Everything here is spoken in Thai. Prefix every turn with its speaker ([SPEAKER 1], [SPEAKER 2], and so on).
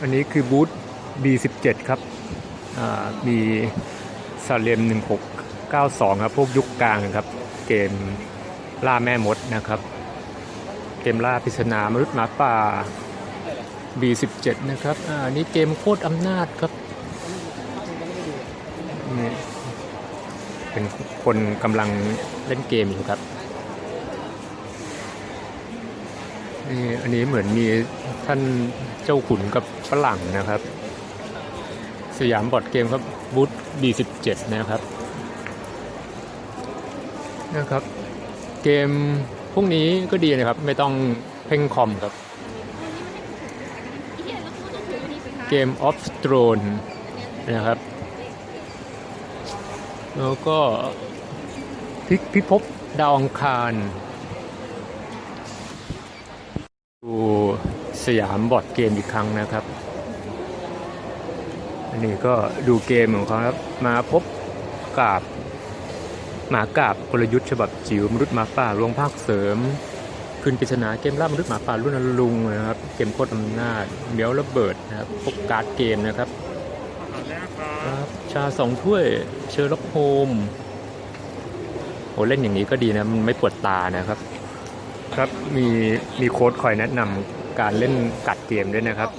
[SPEAKER 1] อันนี้คือบูธ B17 ครับมีซาเลม1692 ครับ พวกยุคกลางครับ เกมล่าแม่มดนะครับ เกมล่าปริศนามนุษย์หมาป่า B17 นะครับอันนี้เกมโคตรอำนาจครับนี่เป็นคนกำลังเล่นเกมอยู่ครับนี่อันนี้เหมือนมี ท่านเจ้าขุนกับฝรั่งนะครับ สยามบอร์ดเกมครับบูธ B17 นะครับนะครับ เกมพวกนี้ก็ดีนะครับ ไม่ต้องเพ่งคอมครับ เกม of Throne นะครับ แล้วก็พิพิภพดาวอังคาร ดู สยามบอร์ดเกมอีกครั้งนะครับ อันนี้ก็ดูเกมของเขาครับ มาพบกับหมากาบกลยุทธ์ฉบับจิ๋วมนุษย์หมาป่าลวงภาคเสริม คืนปริศนาเกมล่ามนุษย์หมาป่ารุ่นอลุงนะครับ เกมโคตรอำนาจเมียวระเบิดนะครับพบการ์ดเกมนะครับครับชาสองถ้วยเชอร์ล็อกโฮมโอ้เล่นอย่างนี้ก็ดีนะ มันไม่ปวดตานะครับ ครับมีมีโค้ดคอยแนะนำ การเล่นกัดเกมด้วยนะครับ